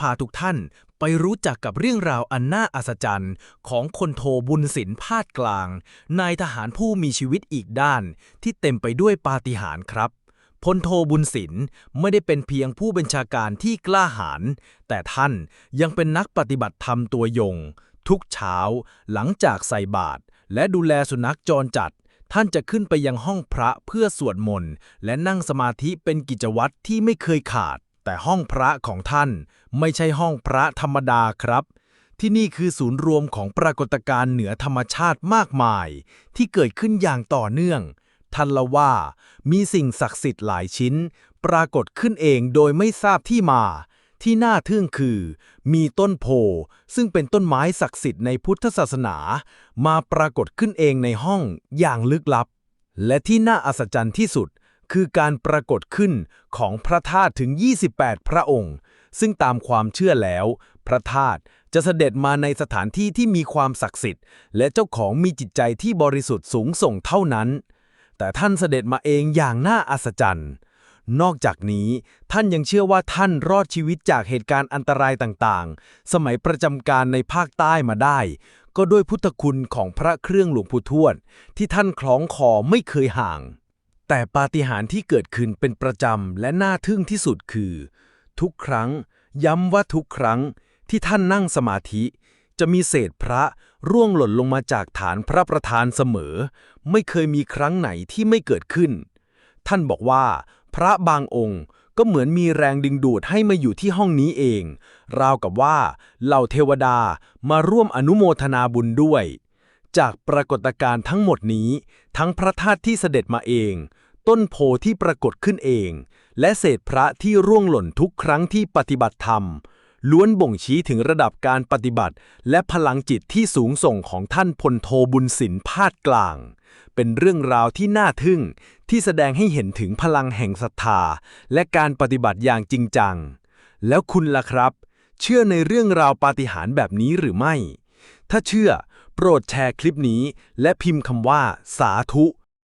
พาทุกท่านไปรู้จักกับเรื่องราวอันน่าอัศจรรย์ ของคนโทบุญศิลป์พาดกลาง นายทหารผู้มีชีวิตอีกด้าน ที่เต็มไปด้วยปาฏิหาริย์ครับพลโทบุญศิลป์ไม่ได้เป็นเพียงผู้บัญชาการที่กล้าหาญแต่ท่านยังเป็นนักปฏิบัติธรรมตัวยง ทุกเช้าหลังจากใส่บาตรและดูแลสุนัขจรจัด ท่านจะขึ้นไปยังห้องพระเพื่อสวดมนต์ และนั่งสมาธิเป็นกิจวัตรที่ไม่เคยขาด แต่ห้องพระของท่านไม่ใช่ห้องพระธรรมดาครับ ที่นี่คือศูนย์รวมของปรากฏการณ์เหนือธรรมชาติมากมาย ที่เกิดขึ้นอย่างต่อเนื่อง ท่านละว่า มีสิ่งศักดิ์สิทธิ์หลายชิ้น ปรากฏขึ้นเองโดยไม่ทราบที่มาที่น่าทึ่งคือ มีต้นโพซึ่งเป็นต้นไม้ศักดิ์สิทธิ์ในพุทธศาสนา มาปรากฏขึ้นเองในห้องอย่างลึกลับ และที่น่าอัศจรรย์ที่สุด คือการปรากฏขึ้นของพระธาตุถึง 28 พระองค์ ซึ่งตามความเชื่อแล้ว พระธาตุจะเสด็จมาในสถานที่ที่มีความศักดิ์สิทธิ์ และเจ้าของมีจิตใจที่บริสุทธิ์สูงส่งเท่านั้น แต่ท่านเสด็จมาเองอย่างน่าอัศจรรย์นอกจากนี้ท่านยังเชื่อว่าท่านรอดชีวิตจากเหตุการณ์อันตรายต่างๆ สมัยประจำการในภาคใต้มาได้ ก็ด้วยพุทธคุณของพระเครื่องหลวงปู่ทวด ที่ท่านคล้องคอไม่เคยห่าง แต่ปาฏิหาริย์ที่เกิดขึ้นเป็นประจำและน่าทึ่งที่สุดคือ ทุกครั้ง ย้ำว่าทุกครั้งที่ท่านนั่งสมาธิ จะมีเศษพระร่วงหล่นลงมาจากฐานพระประธานเสมอ ไม่เคยมีครั้งไหนที่ไม่เกิดขึ้น ท่านบอกว่า พระบางองค์ก็เหมือนมีแรงดึงดูดให้มาอยู่ที่ห้องนี้เอง ราวกับว่าเหล่าเทวดามาร่วมอนุโมทนาบุญด้วย จากปรากฏการณ์ทั้งหมดนี้ ทั้งพระธาตุที่เสด็จมาเอง ต้นโพที่ปรากฏขึ้นเอง และเศษพระที่ร่วงหล่นทุกครั้งที่ปฏิบัติธรรม ล้วนบ่งชี้ถึงระดับการปฏิบัติ และพลังจิตที่สูงส่งของท่านพลโทบุญศิลป์พาดกลาง เป็นเรื่องราวที่น่าทึ่ง ที่แสดงให้เห็นถึงพลังแห่งศรัทธา และการปฏิบัติอย่างจริงจัง แล้วคุณล่ะครับ เชื่อในเรื่องราวปาฏิหาริย์แบบนี้หรือไม่ ถ้าเชื่อ โปรดแชร์คลิปนี้ และพิมพ์คำว่า สาธุ